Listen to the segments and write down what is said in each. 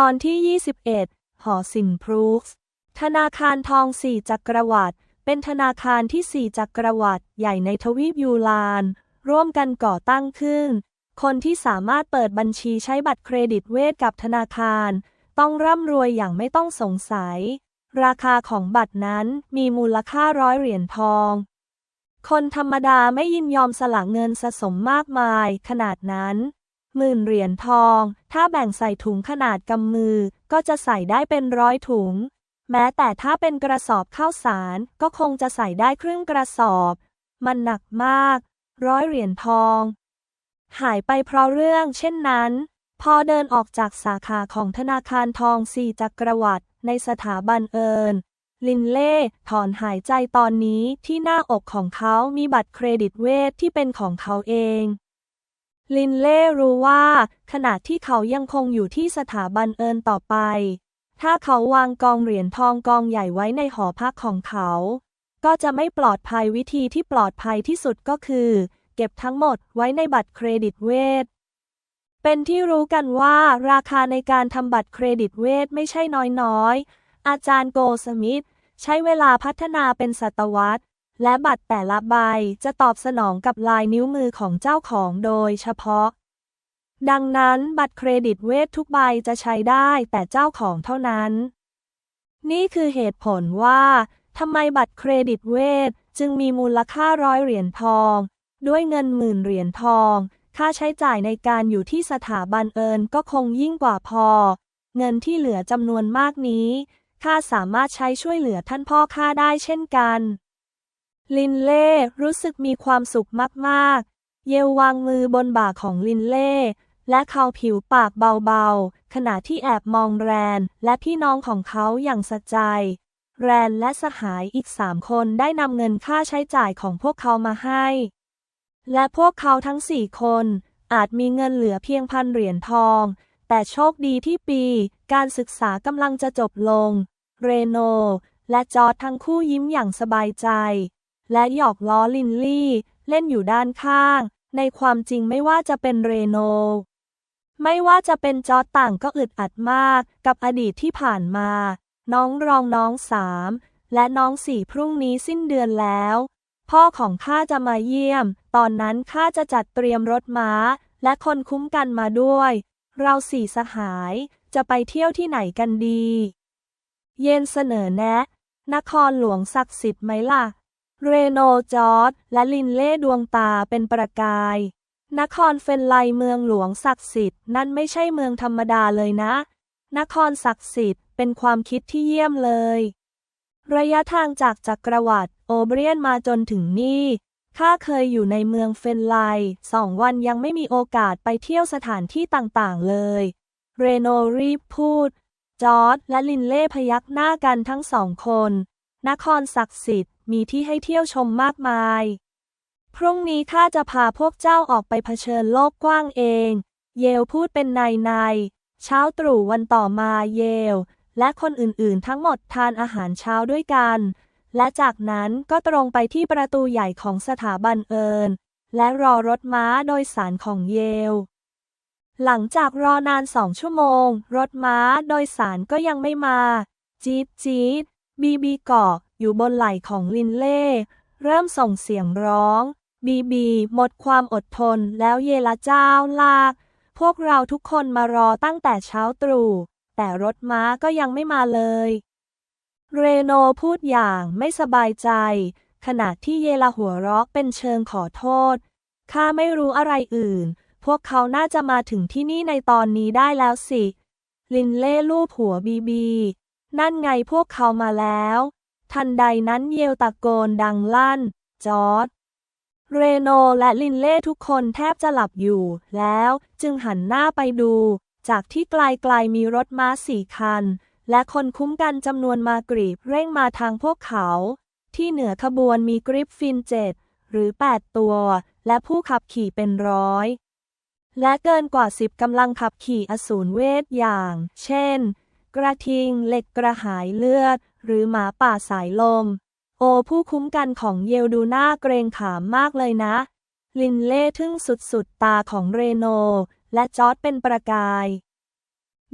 ตอนที่ 21 หอสินพรูฟธนาคารทองสี่จักรวรรดิเป็นธนาคารที่สี่จักรวรรดิใหญ่ในทวีปยูราน ร่วมกันก่อตั้งขึ้น คนที่สามารถเปิดบัญชีใช้บัตรเครดิตเวทกับธนาคาร ต้องร่ำรวยอย่างไม่ต้องสงสัย ราคาของบัตรนั้นมีมูลค่าร้อยเหรียญทอง คนธรรมดาไม่ยินยอมสละเงินสะสมมากมายขนาดนั้น หมื่นเหรียญทอง ถ้าแบ่งใส่ถุงขนาดกำมือ ก็จะใส่ได้เป็นร้อยถุง แม้แต่ถ้าเป็นกระสอบข้าวสาร ก็คงจะใส่ได้ครึ่งกระสอบ มันหนักมาก ร้อยเหรียญทอง หายไปเพราะเรื่องเช่นนั้น พอเดินออกจากสาขาของธนาคารทองสี่จักรวรรดิในสถาบันเอิญลินเล่ถอนหายใจตอนนี้ที่หน้าอกของเขามีบัตรเครดิตเวทที่เป็นของเขาเอง ลินเล่รู้ว่า ขณะที่เขายังคงอยู่ที่สถาบันเอิญต่อไป ถ้าเขาวางกองเหรียญทองกองใหญ่ไว้ในหอพักของเขา ก็จะไม่ปลอดภัยวิธีที่ปลอดภัยที่สุดก็คือ เก็บทั้งหมดไว้ในบัตรเครดิตเวท เป็นที่รู้กันว่าราคาในการทำบัตรเครดิตเวทไม่ใช่น้อยๆอาจารย์โกสมิธใช้เวลาพัฒนาเป็นศตวรรษ และบัตรแต่ละใบจะตอบสนองกับลายนิ้วมือของเจ้าของโดยเฉพาะ ดังนั้นบัตรเครดิตเวททุกใบจะใช้ได้แต่เจ้าของเท่านั้น นี่คือเหตุผลว่าทำไมบัตรเครดิตเวทจึงมีมูลค่าร้อยเหรียญทอง ด้วยเงินหมื่นเหรียญทอง ค่าใช้จ่ายในการอยู่ที่สถาบันเอิญก็คงยิ่งกว่าพอ เงินที่เหลือจำนวนมากนี้ข้าสามารถใช้ช่วยเหลือท่านพ่อข้าได้เช่นกัน ลินเล่รู้สึกมีความสุขมากๆ เยวางมือบนบ่าของลินเล่ และเขาผิวปากเบาๆ ขณะที่แอบมองแรนและพี่น้องของเขาอย่างสะใจ แรนและสหายอีกสามคนได้นำเงินค่าใช้จ่ายของพวกเขามาให้ และพวกเขาทั้งสี่คนอาจมีเงินเหลือเพียงพันเหรียญทอง แต่โชคดีที่ปี การศึกษากำลังจะจบลง เรโน และจอร์ดทั้งคู่ยิ้มอย่างสบายใจ และหยอกล้อลินลี่ เล่นอยู่ด้านข้าง ในความจริงไม่ว่าจะเป็นเรโน ไม่ว่าจะเป็นจอต่างก็อึดอัดมากกับอดีตที่ผ่านมา น้องรองน้องสามและน้องสี่พรุ่งนี้สิ้นเดือนแล้ว พ่อของข้าจะมาเยี่ยม ตอนนั้นข้าจะจัดเตรียมรถม้า และคนคุ้มกันมาด้วย เราสี่สหายจะไปเที่ยวที่ไหนกันดี เย็นเสนอแนะ นครหลวงศักดิ์สิทธิ์ไหมล่ะ เรโนจอร์ดและลินเล่ดวงตาเป็นประกาย นครเฟนไลเมืองหลวงศักดิ์สิทธิ์นั่นไม่ใช่เมืองธรรมดาเลยนะ นครศักดิ์สิทธิ์เป็นความคิดที่เยี่ยมเลย ระยะทางจากจักรวรรดิโอเบรียนมาจนถึงนี่ข้าเคยอยู่ในเมืองเฟนไลสองวันยังไม่มีโอกาสไปเที่ยวสถานที่ต่างๆเลย เรโนรีบพูด จอร์ดและลินเล่พยักหน้ากันทั้งสองคน นครศักดิ์สิทธิ์ มีที่ให้เที่ยวชมมากมาย พรุ่งนี้ข้าจะพาพวกเจ้าออกไปเผชิญโลกกว้างเอง เยลพูดเป็นในในเช้าตรู่วันต่อมาเยล และคนอื่นๆ ทั้งหมดทานอาหารเช้าด้วยกัน และจากนั้นก็ตรงไปที่ประตูใหญ่ของสถาบันเอิญและรอรถม้าโดยสารของเยล หลังจากรอนานสองชั่วโมง รถม้าโดยสารก็ยังไม่มา จี๊ดจี๊ดบีบีเกาะ อยู่บนไหล่ของลินเล่ เริ่มส่งเสียงร้อง บีบี หมดความอดทนแล้วเยละเจ้าลาก พวกเราทุกคนมารอตั้งแต่เช้าตรู่ แต่รถม้าก็ยังไม่มาเลย เรโนพูดอย่างไม่สบายใจ ขณะที่เยลาหัวเราะเป็นเชิงขอโทษ ข้าไม่รู้อะไรอื่น พวกเขาน่าจะมาถึงที่นี่ในตอนนี้ได้แล้วสิ ลินเล่ลูบหัวบีบี นั่นไงพวกเขามาแล้ว ทันใดนั้นเยวตะโกนดังลั่น จอร์ดเรโนและลินเล่ทุกคนแทบจะหลับอยู่ แล้วจึงหันหน้าไปดู จากที่ไกลๆมีรถม้าสี่คัน และคนคุ้มกันจำนวนมากรีบเร่งมาทางพวกเขา ที่เหนือขบวนมีกริฟฟินเจ็ดหรือ 8 ตัว และผู้ขับขี่เป็นร้อย และเกินกว่าสิบกำลังขับขี่อสูรเวทอย่าง เช่น กระทิงเหล็กกระหายเลือด หรือหมาป่าสายลม โอผู้คุ้มกันของเยลดูน่าเกรงขามมากเลยนะ ลินเล่ทึ่งสุดๆ ตาของเรโน และจอร์ดเป็นประกาย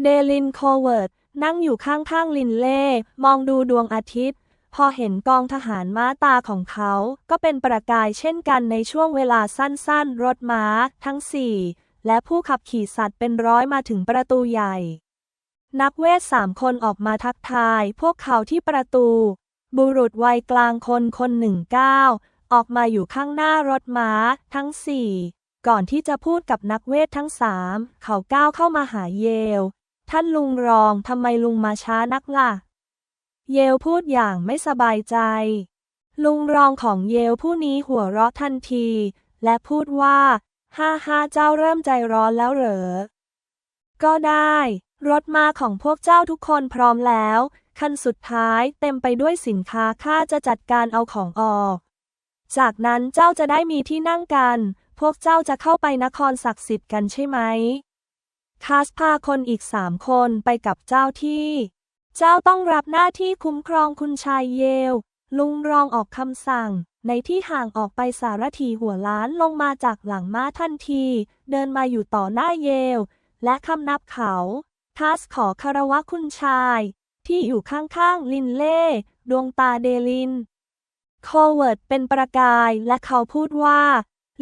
เดลินโคเวิร์ดนั่งอยู่ข้างๆลินเล่ มองดูดวงอาทิตย์ พอเห็นกองทหารม้าตาของเขาก็เป็นประกายเช่นกันในช่วงเวลาสั้นๆ รถม้าทั้งสี่และผู้ขับขี่สัตว์เป็นร้อยมาถึงประตูใหญ่ นักเวทสามคนออกมาทักทายพวกเขาที่ประตู บุรุษวัยกลางคนคนหนึ่งก้าวออกมาอยู่ข้างหน้ารถม้าทั้งสี่ ก่อนที่จะพูดกับนักเวททั้งสามเขาก้าวเข้ามาหาเยล ท่านลุงรองทำไมลุงมาช้านักล่ะ เยลพูดอย่างไม่สบายใจ ลุงรองของเยลผู้นี้หัวเราะทันที และพูดว่า ฮ่าฮ่าเจ้าเริ่มใจร้อนแล้วเหรอ ก็ได้ รถมาของพวกเจ้าทุกคนพร้อมแล้ว คันสุดท้ายเต็มไปด้วยสินค้าข้าจะจัดการเอาของออก จากนั้นเจ้าจะได้มีที่นั่งกัน พวกเจ้าจะเข้าไปนครศักดิ์สิทธิ์กันใช่ไหม คาสพาคนอีกสามคนไปกับเจ้าที่ เจ้าต้องรับหน้าที่คุ้มครองคุณชายเยล ลุงรองออกคำสั่ง ในที่ห่างออกไปสารถีหัวล้านลงมาจากหลังม้าทันที เดินมาอยู่ต่อหน้าเยล และคำนับเขา คาสขอคารวะคุณชาย ที่อยู่ข้างๆลินเล่ ดวงตาเดลินโคเวิร์ดเป็นประกายและเขาพูดว่า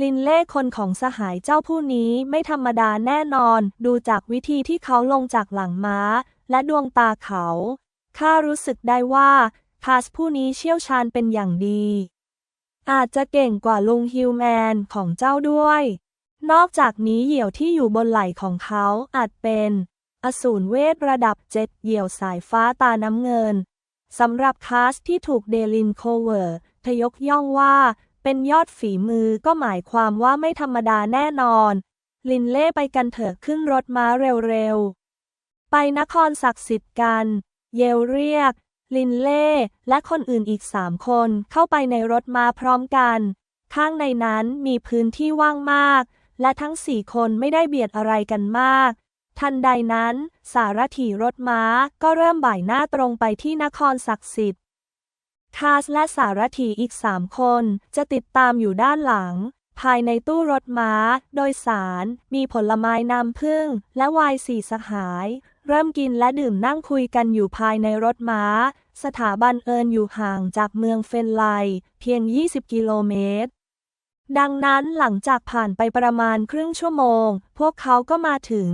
ลินเล่คนของสหายเจ้าผู้นี้ไม่ธรรมดาแน่นอน ดูจากวิธีที่เขาลงจากหลังม้า และดวงตาเขา ข้ารู้สึกได้ว่าคาสผู้นี้เชี่ยวชาญเป็นอย่างดี อาจจะเก่งกว่าลุงฮิวแมนของเจ้าด้วย นอกจากนี้เหยี่ยวที่อยู่บนไหล่ของเขาอาจเป็น อสูรเวทระดับเจ็ดเหยี่ยวสายฟ้าตาน้ำเงิน สำหรับคาสที่ถูกเดลินโคเวอร์ ทยกย่องว่า เป็นยอดฝีมือก็หมายความว่าไม่ธรรมดาแน่นอน ลินเล่ไปกันเถอะขึ้นรถม้าเร็วๆ ไปนครศักดิ์สิทธิ์กัน เยลเรียก ลินเล่ และคนอื่นอีกสามคนเข้าไปในรถม้าพร้อมกัน ข้างในนั้นมีพื้นที่ว่างมาก และทั้งสี่คนไม่ได้เบียดอะไรกันมาก ทันใดนั้น สารถีรถม้าก็เริ่มบ่ายหน้าตรงไปที่นครศักดิ์สิทธิ์คาสและสารถีอีกสามคนจะติดตามอยู่ด้านหลัง ภายในตู้รถม้า โดยสารมีผลไม้น้ำผึ้งและไวน์สี่สหาย เริ่มกินและดื่มนั่งคุยกันอยู่ภายในรถม้า สถาบันเอิญอยู่ห่างจากเมืองเฟนไล เพียง 20 กิโลเมตรดังนั้นหลังจากผ่านไปประมาณครึ่งชั่วโมง พวกเขาก็มาถึง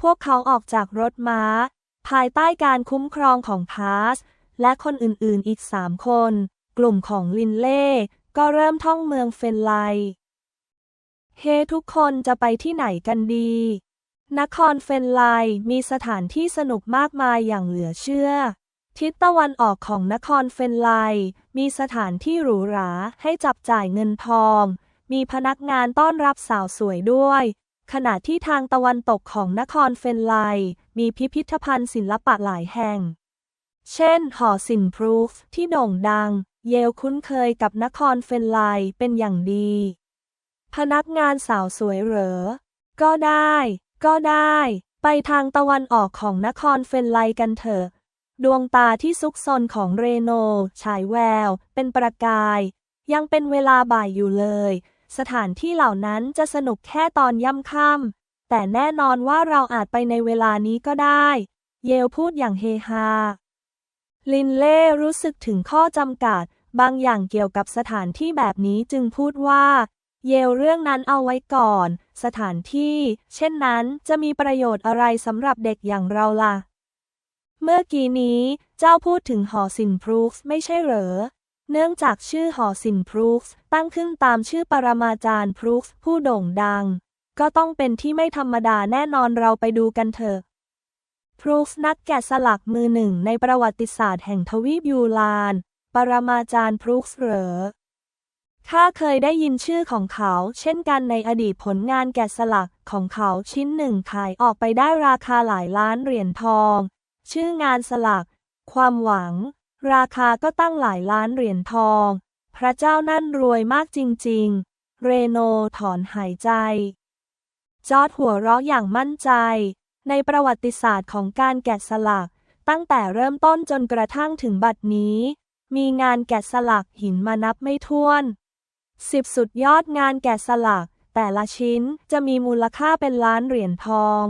พวกเขาออกจากรถม้า ภายใต้การคุ้มครองของคาส และคนอื่นๆอีกสามคน กลุ่มของลินเล่ ก็เริ่มท่องเมืองเฟนไล เฮ ทุกคนจะไปที่ไหนกันดี นครเฟนไลมีสถานที่สนุกมากมายอย่างเหลือเชื่อ ทิศตะวันออกของนครเฟนไลมีสถานที่หรูหราให้จับจ่ายเงินทอง มีพนักงานต้อนรับสาวสวยด้วย ขณะที่ทางตะวันตกของนครเฟนไลมีพิพิธภัณฑ์ศิลปะหลายแห่ง เช่น หอศิลป์พรูฟที่โด่งดัง เยลคุ้นเคยกับนครเฟนไลเป็นอย่างดี พนักงานสาวสวยเหรอ ก็ได้ ก็ได้ ไปทางตะวันออกของนครเฟนไลกันเถอะ ดวงตาที่ซุกซนของเรโนฉายแวว เป็นประกาย ยังเป็นเวลาบ่ายอยู่เลย สถานที่เหล่านั้นจะสนุกแค่ตอนย่ำค่ำแต่แน่นอนว่าเราอาจไปในเวลานี้ก็ได้ เยลพูดอย่างเฮฮา ลินเล่รู้สึกถึงข้อจำกัด บางอย่างเกี่ยวกับสถานที่แบบนี้จึงพูดว่า เยลเรื่องนั้นเอาไว้ก่อน สถานที่ เช่นนั้นจะมีประโยชน์อะไรสำหรับเด็กอย่างเราล่ะ เมื่อกี้นี้ เจ้าพูดถึงหอศิลป์พรูฟไม่ใช่เหรอ เนื่องจากชื่อหอศิลป์พรูฟตั้งขึ้นตามชื่อปรมาจารย์พรูฟผู้โด่งดัง ก็ต้องเป็นที่ไม่ธรรมดาแน่นอนเราไปดูกันเถอะพรูฟนักแกะสลักมือหนึ่งในประวัติศาสตร์แห่งทวีปยูลาน ปรมาจารย์พรูฟเหรอข้าเคยได้ยินชื่อของเขา เช่นกันในอดีตผลงานแกะสลักของเขาชิ้นหนึ่งขายออกไปได้ราคาหลายล้านเหรียญทอง ชื่องานสลัก ความหวัง ราคาก็ตั้งหลายล้านเหรียญทอง พระเจ้านั่นรวยมากจริง ๆ เรโนถอนหายใจ จอร์ดหัวเราะอย่างมั่นใจ ในประวัติศาสตร์ของการแกะสลัก ตั้งแต่เริ่มต้นจนกระทั่งถึงบัดนี้ มีงานแกะสลักหินมานับไม่ถ้วนสิบสุดยอดงานแกะสลัก แต่ละชิ้นจะมีมูลค่าเป็นล้านเหรียญทอง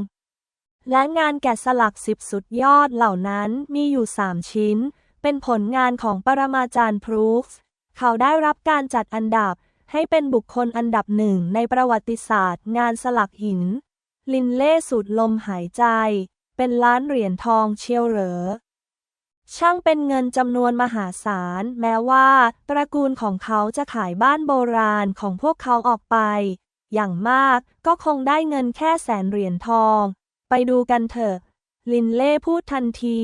และงานแกะสลักสิบสุดยอดเหล่านั้นมีอยู่สามชิ้น เป็นผลงานของปรมาจารย์พรูฟส์เขาได้รับการจัดอันดับให้เป็นบุคคลอันดับหนึ่งในประวัติศาสตร์ งานสลักหิน ลินเล่สูดลมหายใจ เป็นล้านเหรียญทองเชียวเหรอ ช่างเป็นเงินจำนวนมหาศาล แม้ว่า ตระกูลของเขาจะขายบ้านโบราณของพวกเขาออกไป อย่างมากก็คงได้เงินแค่แสนเหรียญทอง ไปดูกันเถอะ ลินเล่พูดทันที